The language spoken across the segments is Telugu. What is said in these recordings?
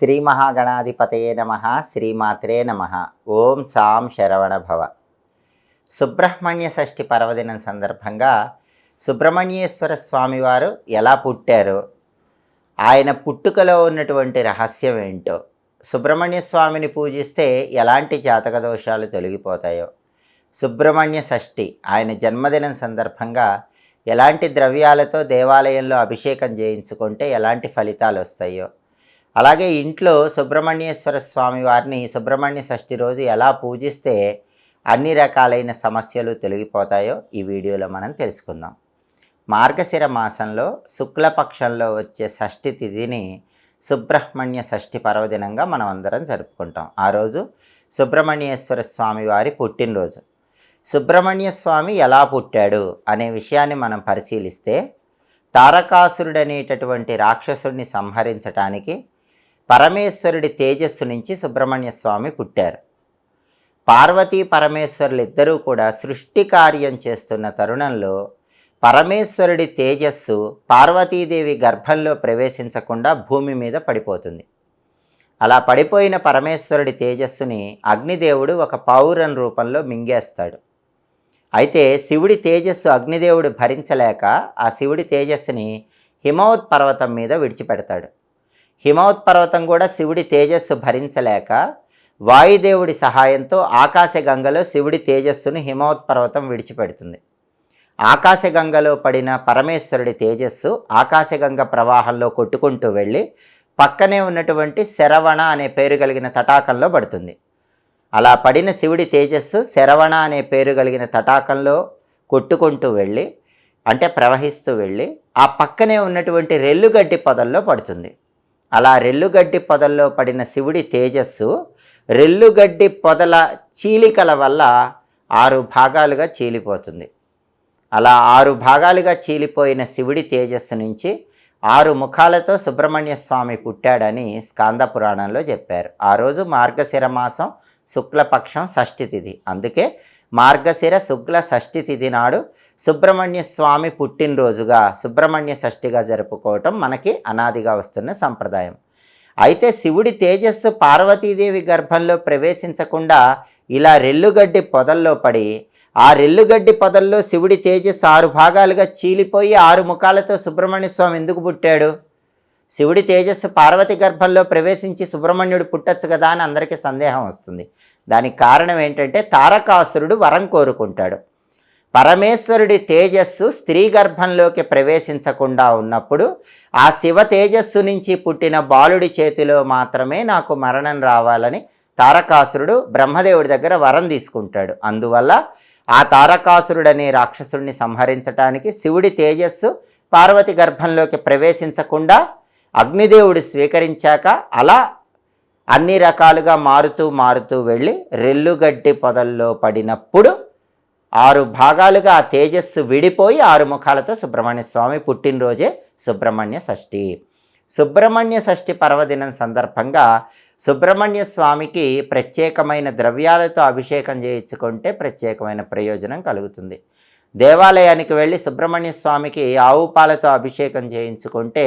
శ్రీ మహాగణాధిపతయే నమ శ్రీమాత్రే నమ. ఓం సాం శరవణ భవ. సుబ్రహ్మణ్య షష్ఠి పర్వదినం సందర్భంగా సుబ్రహ్మణ్యేశ్వర స్వామివారు ఎలా పుట్టారో? ఆయన పుట్టుకలో ఉన్నటువంటి రహస్యం ఏంటో? సుబ్రహ్మణ్య స్వామిని పూజిస్తే ఎలాంటి జాతక దోషాలు తొలగిపోతాయో? సుబ్రహ్మణ్య షష్ఠి ఆయన జన్మదినం సందర్భంగా ఎలాంటి ద్రవ్యాలతో దేవాలయంలో అభిషేకం చేయించుకుంటే ఎలాంటి ఫలితాలు వస్తాయో? అలాగే ఇంట్లో సుబ్రహ్మణ్యేశ్వర స్వామి వారిని సుబ్రహ్మణ్య షష్ఠి రోజు ఎలా పూజిస్తే అన్ని రకాలైన సమస్యలు తొలగిపోతాయో ఈ వీడియోలో మనం తెలుసుకుందాం. మార్గశిర మాసంలో శుక్లపక్షంలో వచ్చే షష్ఠి తిథిని సుబ్రహ్మణ్య షష్ఠి పర్వదినంగా మనం అందరం జరుపుకుంటాం. ఆ రోజు సుబ్రహ్మణ్యేశ్వర స్వామి వారి పుట్టినరోజు. సుబ్రహ్మణ్య స్వామి ఎలా పుట్టాడు అనే విషయాన్ని మనం పరిశీలిస్తే తారకాసురుడనేటటువంటి రాక్షసుడిని సంహరించటానికి పరమేశ్వరుడి తేజస్సు నుంచి సుబ్రహ్మణ్య స్వామి పుట్టారు. పార్వతీ పరమేశ్వరులు ఇద్దరూ కూడా సృష్టి కార్యం చేస్తున్న తరుణంలో పరమేశ్వరుడి తేజస్సు పార్వతీదేవి గర్భంలో ప్రవేశించకుండా భూమి మీద పడిపోతుంది. అలా పడిపోయిన పరమేశ్వరుడి తేజస్సుని అగ్నిదేవుడు ఒక పౌరన్ రూపంలో మింగేస్తాడు. అయితే శివుడి తేజస్సు అగ్నిదేవుడు భరించలేక ఆ శివుడి తేజస్సుని హిమవత్ పర్వతం మీద విడిచిపెడతాడు. హిమవత్ పర్వతం కూడా శివుడి తేజస్సు భరించలేక వాయుదేవుడి సహాయంతో ఆకాశగంగలో శివుడి తేజస్సును హిమవత్ పర్వతం విడిచిపెడుతుంది. ఆకాశగంగలో పడిన పరమేశ్వరుడి తేజస్సు ఆకాశగంగ ప్రవాహంలో కొట్టుకుంటూ వెళ్ళి పక్కనే ఉన్నటువంటి శరవణ అనే పేరు కలిగిన తటాకంలో పడుతుంది. అలా పడిన శివుడి తేజస్సు శరవణ అనే పేరు కలిగిన తటాకంలో కొట్టుకుంటూ వెళ్ళి అంటే ప్రవహిస్తూ వెళ్ళి ఆ పక్కనే ఉన్నటువంటి రెల్లుగడ్డి పొదల్లో పడుతుంది. అలా రెల్లుగడ్డి పొదల్లో పడిన శివుడి తేజస్సు రెల్లుగడ్డి పొదల చీలికల వల్ల ఆరు భాగాలుగా చీలిపోతుంది. అలా ఆరు భాగాలుగా చీలిపోయిన శివుడి తేజస్సు నుంచి ఆరు ముఖాలతో సుబ్రహ్మణ్య స్వామి పుట్టాడని స్కాంద పురాణంలో చెప్పారు. ఆ రోజు మార్గశిర మాసం శుక్లపక్షం షష్ఠి తిథి. అందుకే మార్గశిర శుక్ల షష్ఠి తిథి నాడు సుబ్రహ్మణ్య స్వామి పుట్టినరోజుగా సుబ్రహ్మణ్య షష్ఠిగా జరుపుకోవటం మనకి అనాదిగా వస్తున్న సంప్రదాయం. అయితే శివుడి తేజస్సు పార్వతీదేవి గర్భంలో ప్రవేశించకుండా ఇలా రెల్లుగడ్డి పొదల్లో పడి ఆ రెల్లుగడ్డి పొదల్లో శివుడి తేజస్సు ఆరు భాగాలుగా చీలిపోయి ఆరు ముఖాలతో సుబ్రహ్మణ్య స్వామి ఎందుకు పుట్టాడు? శివుడి తేజస్సు పార్వతి గర్భంలో ప్రవేశించి సుబ్రహ్మణ్యుడు పుట్టచ్చు కదా అని అందరికీ సందేహం వస్తుంది. దానికి కారణం ఏంటంటే తారకాసురుడు వరం కోరుకుంటాడు. పరమేశ్వరుడి తేజస్సు స్త్రీ గర్భంలోకి ప్రవేశించకుండా ఉన్నప్పుడు ఆ శివ తేజస్సు నుంచి పుట్టిన బాలుడి చేతిలో మాత్రమే నాకు మరణం రావాలని తారకాసురుడు బ్రహ్మదేవుడి దగ్గర వరం తీసుకుంటాడు. అందువల్ల ఆ తారకాసురుడు అనే రాక్షసుడిని సంహరించటానికి శివుడి తేజస్సు పార్వతి గర్భంలోకి ప్రవేశించకుండా అగ్నిదేవుడు స్వీకరించాక అలా అన్ని రకాలుగా మారుతూ మారుతూ వెళ్ళి రెల్లుగడ్డి పొదల్లో పడినప్పుడు ఆరు భాగాలుగా ఆ తేజస్సు విడిపోయి ఆరు ముఖాలతో సుబ్రహ్మణ్య స్వామి పుట్టినరోజే సుబ్రహ్మణ్య షష్ఠి. సుబ్రహ్మణ్య షష్ఠి పర్వదినం సందర్భంగా సుబ్రహ్మణ్య స్వామికి ప్రత్యేకమైన ద్రవ్యాలతో అభిషేకం చేయించుకుంటే ప్రత్యేకమైన ప్రయోజనం కలుగుతుంది. దేవాలయానికి వెళ్ళి సుబ్రహ్మణ్య స్వామికి ఆవు పాలతో అభిషేకం చేయించుకుంటే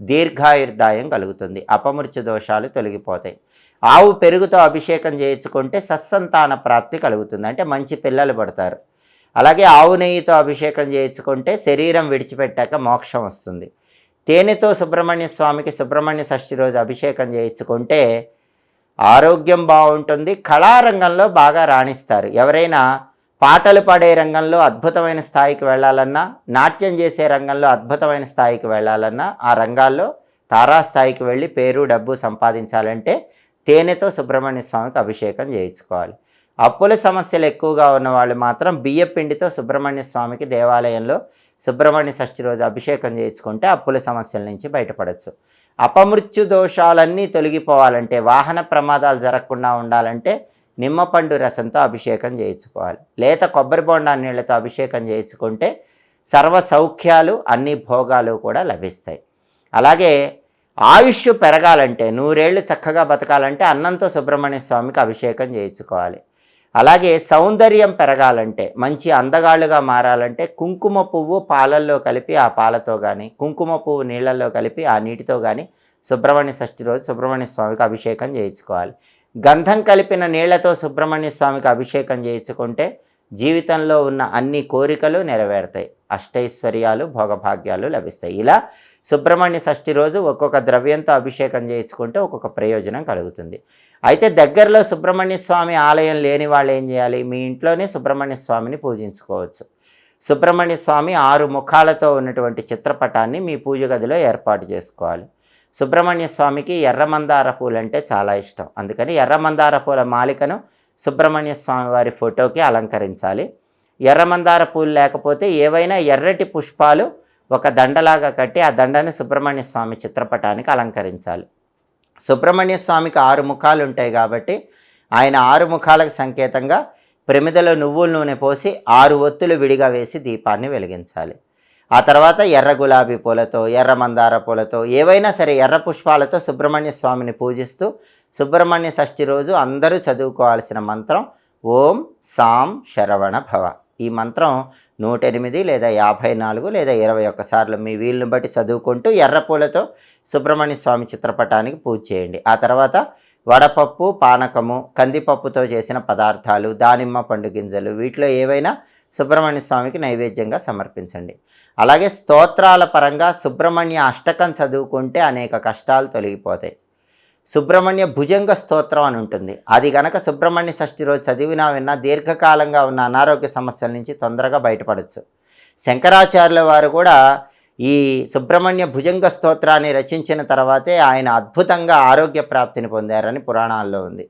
దీర్ఘాయుర్దాయం కలుగుతుంది. అపమృత్యు దోషాలు తొలగిపోతాయి. ఆవు పెరుగుతో అభిషేకం చేయించుకుంటే సత్సంతాన ప్రాప్తి కలుగుతుంది. అంటే మంచి పిల్లలు పడతారు. అలాగే ఆవు నెయ్యితో అభిషేకం చేయించుకుంటే శరీరం విడిచిపెట్టాక మోక్షం వస్తుంది. తేనెతో సుబ్రహ్మణ్య స్వామికి సుబ్రహ్మణ్య షష్ఠి రోజు అభిషేకం చేయించుకుంటే ఆరోగ్యం బాగుంటుంది. కళారంగంలో బాగా రాణిస్తారు. ఎవరైనా పాటలు పాడే రంగంలో అద్భుతమైన స్థాయికి వెళ్ళాలన్నా నాట్యం చేసే రంగంలో అద్భుతమైన స్థాయికి వెళ్ళాలన్నా ఆ రంగాల్లో తారాస్థాయికి వెళ్ళి పేరు డబ్బు సంపాదించాలంటే తేనెతో సుబ్రహ్మణ్య స్వామికి అభిషేకం చేయించుకోవాలి. అప్పుల సమస్యలు ఎక్కువగా ఉన్న వాళ్ళు మాత్రం బియ్య పిండితో సుబ్రహ్మణ్య స్వామికి దేవాలయంలో సుబ్రహ్మణ్య షష్ఠి రోజు అభిషేకం చేయించుకుంటే అప్పుల సమస్యల నుంచి బయటపడవచ్చు అపమృత్యు దోషాలన్నీ తొలగిపోవాలంటే వాహన ప్రమాదాలు జరగకుండా ఉండాలంటే నిమ్మపండు రసంతో అభిషేకం చేయించుకోవాలి. లేత కొబ్బరి బొండా నీళ్ళతో అభిషేకం చేయించుకుంటే సర్వ సౌఖ్యాలు అన్ని భోగాలు కూడా లభిస్తాయి. అలాగే ఆయుష్ పెరగాలంటే నూరేళ్ళు చక్కగా బతకాలంటే అన్నంతో సుబ్రహ్మణ్య స్వామికి అభిషేకం చేయించుకోవాలి. అలాగే సౌందర్యం పెరగాలంటే మంచి అందగాళ్ళుగా మారాలంటే కుంకుమ పువ్వు పాలల్లో కలిపి ఆ పాలతో కానీ కుంకుమ పువ్వు నీళ్ళల్లో కలిపి ఆ నీటితో కానీ సుబ్రహ్మణ్య షష్ఠి రోజు సుబ్రహ్మణ్య స్వామికి అభిషేకం చేయించుకోవాలి. గంధం కలిపిన నీళ్ళతో సుబ్రహ్మణ్య స్వామికి అభిషేకం చేయించుకుంటే జీవితంలో ఉన్న అన్ని కోరికలు నెరవేరుతాయి. అష్టైశ్వర్యాలు భోగభాగ్యాలు లభిస్తాయి. ఇలా సుబ్రహ్మణ్య షష్ఠి రోజు ఒక్కొక్క ద్రవ్యంతో అభిషేకం చేయించుకుంటే ఒక్కొక్క ప్రయోజనం కలుగుతుంది. అయితే దగ్గరలో సుబ్రహ్మణ్య స్వామి ఆలయం లేని వాళ్ళు ఏం చేయాలి? మీ ఇంట్లోనే సుబ్రహ్మణ్య స్వామిని పూజించుకోవచ్చు. సుబ్రహ్మణ్య స్వామి ఆరు ముఖాలతో ఉన్నటువంటి చిత్రపటాన్ని మీ పూజ గదిలో ఏర్పాటు చేసుకోవాలి. సుబ్రహ్మణ్య స్వామికి ఎర్రమందార పూలు అంటే చాలా ఇష్టం. అందుకని ఎర్రమందార పూల మాలికను సుబ్రహ్మణ్య స్వామి వారి ఫోటోకి అలంకరించాలి. ఎర్రమందార పూలు లేకపోతే ఏవైనా ఎర్రటి పుష్పాలు ఒక దండలాగా కట్టి ఆ దండని సుబ్రహ్మణ్య స్వామి చిత్రపటానికి అలంకరించాలి. సుబ్రహ్మణ్య స్వామికి ఆరు ముఖాలు ఉంటాయి కాబట్టి ఆయన ఆరు ముఖాలకు సంకేతంగా ప్రమిదలో నువ్వుల నూనె పోసి ఆరు ఒత్తులు విడిగా వేసి దీపాన్ని వెలిగించాలి. ఆ తర్వాత ఎర్ర గులాబీ పూలతో ఎర్ర మందార పూలతో ఏవైనా సరే ఎర్ర పుష్పాలతో సుబ్రహ్మణ్య స్వామిని పూజిస్తూ సుబ్రహ్మణ్య షష్ఠి రోజు అందరూ చదువుకోవాల్సిన మంత్రం ఓం సాం శరవణ భవ. ఈ మంత్రం నూట ఎనిమిది లేదా యాభై నాలుగు లేదా ఇరవై ఒక్కసార్లు మీ వీలుని బట్టి చదువుకుంటూ ఎర్ర పూలతో సుబ్రహ్మణ్య స్వామి చిత్రపటానికి పూజ చేయండి. ఆ తర్వాత వడపప్పు పానకము కందిపప్పుతో చేసిన పదార్థాలు దానిమ్మ పండు గింజలు వీటిలో ఏవైనా సుబ్రహ్మణ్య స్వామికి నైవేద్యంగా సమర్పించండి. అలాగే స్తోత్రాల పరంగా సుబ్రహ్మణ్య అష్టకం చదువుకుంటే అనేక కష్టాలు తొలగిపోతాయి. సుబ్రహ్మణ్య భుజంగ స్తోత్రం అని ఉంటుంది. అది గనక సుబ్రహ్మణ్య షష్ఠి రోజు చదివినా విన్నా దీర్ఘకాలంగా ఉన్న అనారోగ్య సమస్యల నుంచి తొందరగా బయటపడచ్చు. శంకరాచార్యుల వారు కూడా ఈ సుబ్రహ్మణ్య భుజంగ స్తోత్రాన్ని రచించిన తర్వాతే ఆయన అద్భుతంగా ఆరోగ్య ప్రాప్తిని పొందారని పురాణాల్లో ఉంది.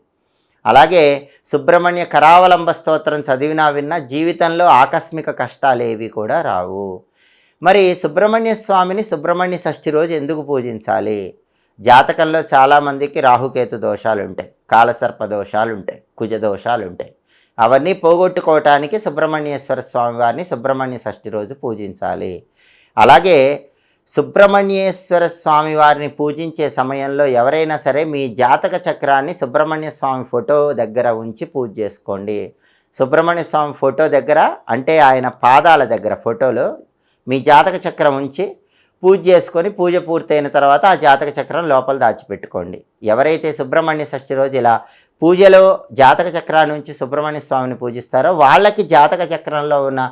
అలాగే సుబ్రహ్మణ్య కరావలంబ స్తోత్రం చదివినా విన్నా జీవితంలో ఆకస్మిక కష్టాలు ఏవి కూడా రావు. మరి సుబ్రహ్మణ్య స్వామిని సుబ్రహ్మణ్య షష్ఠి రోజు ఎందుకు పూజించాలి? జాతకంలో చాలామందికి రాహుకేతు దోషాలు ఉంటాయి కాలసర్ప దోషాలు ఉంటాయి కుజ దోషాలు ఉంటాయి. అవన్నీ పోగొట్టుకోవటానికి సుబ్రహ్మణ్యేశ్వర స్వామి వారిని సుబ్రహ్మణ్య షష్ఠి రోజు పూజించాలి. అలాగే సుబ్రహ్మణ్యేశ్వర స్వామి వారిని పూజించే సమయంలో ఎవరైనా సరే మీ జాతక చక్రాన్ని సుబ్రహ్మణ్య స్వామి ఫోటో దగ్గర ఉంచి పూజ చేసుకోండి. సుబ్రహ్మణ్య స్వామి ఫోటో దగ్గర అంటే ఆయన పాదాల దగ్గర ఫోటోలో మీ జాతక చక్రం ఉంచి పూజ చేసుకొని పూజ పూర్తయిన తర్వాత ఆ జాతక చక్రం లోపల దాచిపెట్టుకోండి. ఎవరైతే సుబ్రహ్మణ్య షష్ఠి రోజు ఇలా పూజలో జాతక చక్రాన్ని ఉంచి సుబ్రహ్మణ్య స్వామిని పూజిస్తారో వాళ్ళకి జాతక చక్రంలో ఉన్న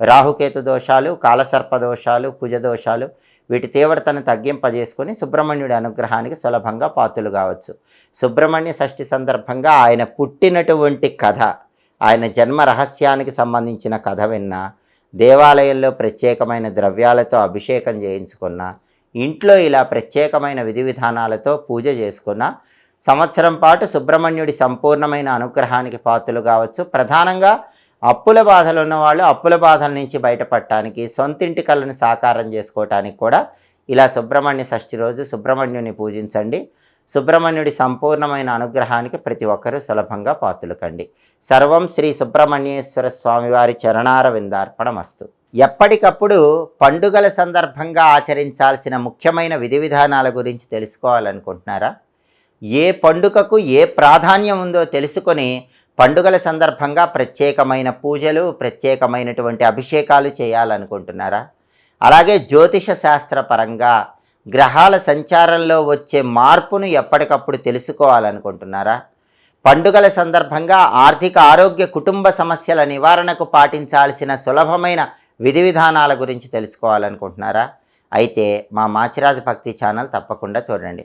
రాహుకేతు దోషాలు కాలసర్ప దోషాలు కుజ దోషాలు వీటి తీవ్రతను తగ్గింపజేసుకొని సుబ్రహ్మణ్యుడి అనుగ్రహానికి సులభంగా పాత్రలు కావచ్చు. సుబ్రహ్మణ్య షష్ఠి సందర్భంగా ఆయన పుట్టినటువంటి కథ ఆయన జన్మ రహస్యానికి సంబంధించిన కథ విన్నా దేవాలయంలో ప్రత్యేకమైన ద్రవ్యాలతో అభిషేకం చేయించుకున్న ఇంట్లో ఇలా ప్రత్యేకమైన విధి విధానాలతో పూజ చేసుకున్న సంవత్సరం పాటు సుబ్రహ్మణ్యుడి సంపూర్ణమైన అనుగ్రహానికి పాత్రలు కావచ్చు. ప్రధానంగా అప్పుల బాధలు ఉన్నవాళ్ళు అప్పుల బాధల నుంచి బయటపడటానికి సొంతింటి కళను సాకారం చేసుకోవటానికి కూడా ఇలా సుబ్రహ్మణ్య షష్ఠి రోజు సుబ్రహ్మణ్యుని పూజించండి. సుబ్రహ్మణ్యుడి సంపూర్ణమైన అనుగ్రహానికి ప్రతి ఒక్కరూ సులభంగా పాత్రలు కండి సర్వం శ్రీ సుబ్రహ్మణ్యేశ్వర స్వామివారి చరణార విందార్పణమస్తు ఎప్పటికప్పుడు పండుగల సందర్భంగా ఆచరించాల్సిన ముఖ్యమైన విధి విధానాల గురించి తెలుసుకోవాలనుకుంటున్నారా? ఏ పండుగకు ఏ ప్రాధాన్యం ఉందో తెలుసుకొని పండుగల సందర్భంగా ప్రత్యేకమైన పూజలు ప్రత్యేకమైనటువంటి అభిషేకాలు చేయాలనుకుంటున్నారా? అలాగే జ్యోతిష శాస్త్ర పరంగా గ్రహాల సంచారంలో వచ్చే మార్పును ఎప్పటికప్పుడు తెలుసుకోవాలనుకుంటున్నారా? పండుగల సందర్భంగా ఆర్థిక ఆరోగ్య కుటుంబ సమస్యల నివారణకు పాటించాల్సిన సులభమైన విధి విధానాల గురించి తెలుసుకోవాలనుకుంటున్నారా? అయితే మా మాచిరాజు భక్తి ఛానల్ తప్పకుండా చూడండి.